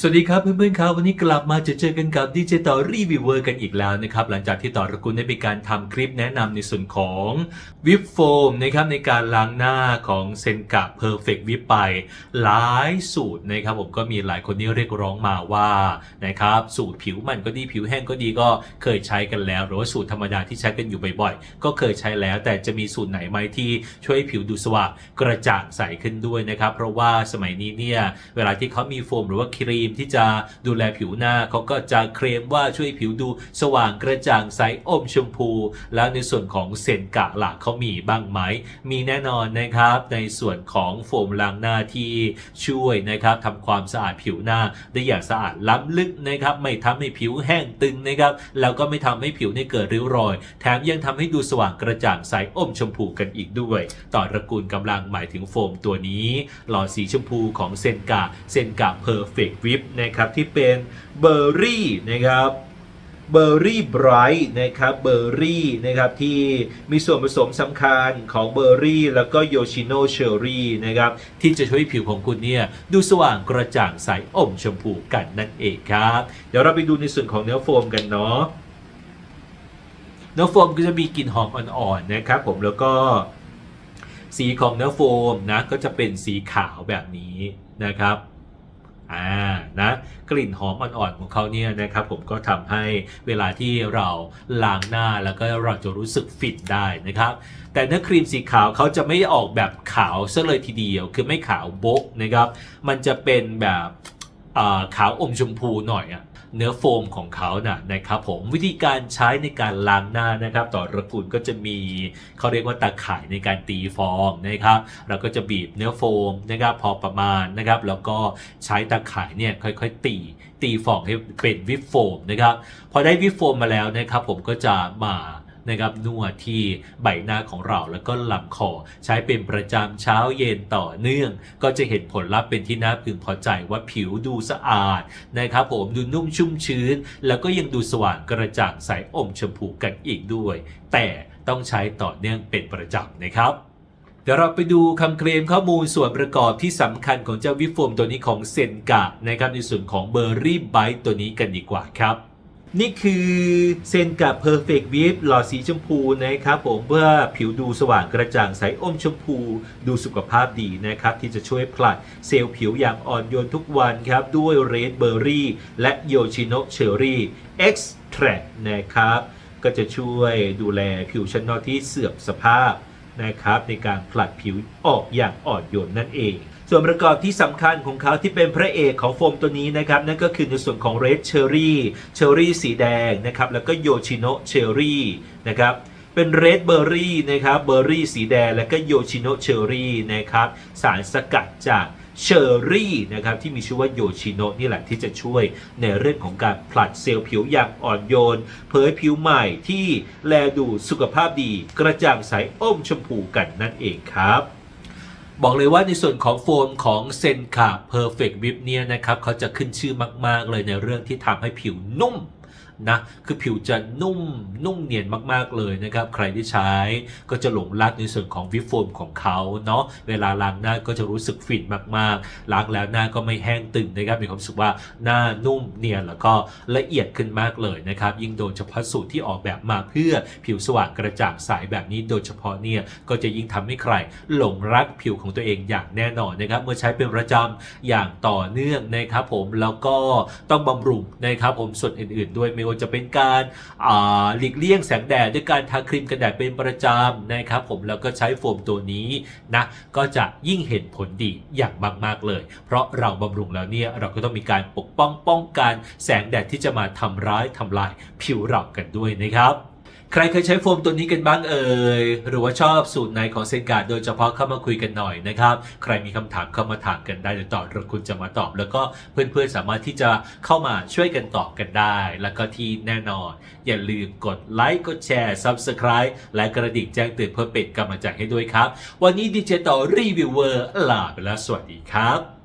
สวัสดีครับเพื่อนๆครับวันนี้กลับมาจะเจอกันกับดีเจต่อรีวิวเวอร์กันอีกแล้วนะครับหลังจากที่ต่อรกุลได้มีการทำคลิปแนะนำในส่วนของวิปโฟมนะครับในการล้างหน้าของเซนกะเพอร์เฟกต์วิปไปหลายสูตรนะครับผมก็มีหลายคนที่เรียกร้องมาว่านะครับสูตรผิวมันก็ดีผิวแห้งก็ดีก็เคยใช้กันแล้ว หรือว่าสูตรธรรมดาที่ใช้กันอยู่บ่อยๆ ก็เคยใช้แล้ว แต่จะมีสูตรไหนไหมที่ช่วยให้ผิวดูสว่างกระจ่างใสขึ้นด้วยนะครับเพราะว่าสมัยนี้เนี่ยเวลาที่เขามีโฟมหรือว่าครีมที่จะดูแลผิวหน้าเขาก็จะเคลมว่าช่วยผิวดูสว่างกระจ่างใสอมชมพู แล้วในส่วนของเซนกะหลักเขามีบ้างไหม มีแน่นอนนะครับในส่วนของโฟมล้างหน้าที่ช่วยนะครับทำความสะอาดผิวหน้าได้อย่างสะอาดล้ำลึกนะครับไม่ทำให้ผิวแห้งตึงนะครับแล้วก็ไม่ทำให้ผิวเนี่ยเกิดริ้วรอย แถมยังทำให้ดูสว่างกระจ่างใสอมชมพูกันอีกด้วย ต่อตระกูลกำลังหมายถึงโฟมตัวนี้ หลอดสีชมพูของเซนกะเซนกะเพอร์เฟกต์วิปนะครับที่เป็นเบอร์รี่นะครับเบอร์รี่ไบรท์นะครับเบอร์รี่นะครับที่มีส่วนผสมสำคัญของเบอร์รี่ แล้วก็โยชิโนเชอร์รี่นะครับที่จะช่วยผิวของคุณเนี่ยดูสว่างกระจ่างใสอมชมพูกันนั่นเองครับ เดี๋ยวเราไปดูในส่วนของเนื้อโฟมกันเนาะเนื้อโฟมก็จะมีกลิ่นหอมอ่อนๆนะครับผมแล้วก็สีของเนื้อโฟมนะก็จะเป็นสีขาวแบบนี้นะครับ อ่านะกลิ่นหอมอ่อนๆของเขาเนี่ยนะครับผมก็ทำให้เวลาที่เราล้างหน้าแล้วก็เราจะรู้สึกฟินได้นะครับ แต่เนื้อครีมสีขาวเขาจะไม่ออกแบบขาวซะเลยทีเดียว คือไม่ขาวโบ๊ะนะครับ มันจะเป็นแบบ ขาวอมชมพูหน่อยอะเนื้อโฟมของเขานะ่ะนะครับผมวิธีการใช้ในการล้างหน้านะครับต่อระกูลก็จะมีเขาเรียกว่าตาข่ายในการตีฟองนะครับเราก็จะบีบเนื้อโฟมนะครับพอประมาณนะครับ แล้วก็ใช้ตาข่ายเนี่ยค่อยๆตีตีฟองให้เป็นวิปโฟมนะครับพอได้วิปโฟมมาแล้วนะครับผมก็จะมา นะครับนวดที่ใบหน้าของเราแล้วก็ลำคอ ใช้เป็นประจำเช้าเย็นต่อเนื่อง ก็จะเห็นผลลัพธ์เป็นที่น่าพึงพอใจว่าผิวดูสะอาดนะครับผมดูนุ่มชุ่มชื้น แล้วก็ยังดูสว่างกระจ่างใสอมชมพูกันอีกด้วย แต่ต้องใช้ต่อเนื่องเป็นประจำนะครับเดี๋ยวเราไปดูคำเคลมข้อมูลส่วนประกอบที่สำคัญของเจ้าวิปโฟมตัวนี้ของเซนกะนะครับในส่วนของเบอร์รี่ไบต์ตัวนี้กันดีกว่าครับ นี่คือเซนกับ Perfect Whip หลอดสีชมพูนะครับผมเพื่อผิวดูสว่างกระจ่างใสอมชมพู ดูสุขภาพดีนะครับ ที่จะช่วยผลัดเซลล์ผิวอย่างอ่อนโยนทุกวันครับ ด้วยเรดเบอร์รี่และโยชิโนเชอรี่เอ็กซ์แทรนะครับ ก็จะช่วยดูแลผิวชั้นนอกที่เสื่อมสภาพนะครับในการผลัดผิวออกอย่างอ่อนโยนนั่นเอง ส่วนประกอบที่สำคัญของเขาที่เป็นพระเอกของโฟมตัวนี้นะครับ นั่นก็คือในส่วนของ Red Cherry Cherry สีแดงนะครับแล้วก็ Yoshino Cherry นะครับเป็นเรดเบอร์รี่นะครับเบอร์รี่สีแดง แล้วก็โยชิโนเชอรี่นะครับสารสกัดจากเชอร์รี่นะครับที่มีชื่อว่าโยชิโนนี่แหละที่จะช่วยในเรื่องของการผลัดเซลล์ผิวอย่างอ่อนโยน เผยผิวใหม่ที่แลดูสุขภาพดี กระจ่างใสอมชมพูกันนั่นเองครับ บอกเลยว่าในส่วนของโฟมของเซนคาเพอร์เฟกต์วิปเนี่ยนะครับเขาจะขึ้นชื่อมาก ๆ เลยในเรื่องที่ทำให้ผิวนุ่ม นะคือผิวจะนุ่มนุ่มเนียนมากๆเลยนะครับใครที่ใช้ก็จะหลงรักในส่วนของวิปโฟมของเขาเนาะเวลาล้างหน้าก็จะรู้สึกฟินมากๆล้างแล้วหน้าก็ไม่แห้งตึงนะครับมีความรู้สึกว่าหน้านุ่มเนียนแล้วก็ละเอียดขึ้นมากเลยนะครับยิ่งโดยเฉพาะสูตรที่ออกแบบมาเพื่อผิวสว่างกระจ่างใสแบบนี้โดยเฉพาะเนี่ยก็จะยิ่งทำให้ใครหลงรักผิวของตัวเองอย่างแน่นอนนะครับเมื่อใช้เป็นประจำอย่างต่อเนื่องนะครับผมแล้วก็ต้องบำรุงนะครับผมส่วนอื่นๆด้วยไม่ว่าจะเป็นการหลีกเลี่ยงแสงแดดด้วยการทาครีมกันแดดเป็นประจำนะครับผมแล้วก็ใช้โฟมตัวนี้นะก็จะยิ่งเห็นผลดีอย่างมากๆเลย เพราะเราบำรุงแล้วเนี่ยเราก็ต้องมีการปกป้องป้องกันแสงแดดที่จะมาทำร้ายทำลายผิวเรากันด้วยนะครับ ใครเคยใช้โฟมตัวนี้กันบ้างเอ่ยหรือว่าชอบสูตรไหนของเซนการ์ดโดยเฉพาะเข้ามาคุยกันหน่อยนะครับ ใครมีคำถามเข้ามาถามกันได้เดี๋ยวต่อเราคุณจะมาตอบ แล้วก็เพื่อนๆสามารถที่จะเข้ามาช่วยกันตอบกันได้ แล้วก็ที่แน่นอน อย่าลืมกดไลค์กดแชร์ Subscribe และกระดิ่งแจ้งเตือนเพื่อเป็นกำลังใจให้ด้วยครับ วันนี้ดีเจต่อรีวิวเวอร์ลาไปแล้วสวัสดีครับ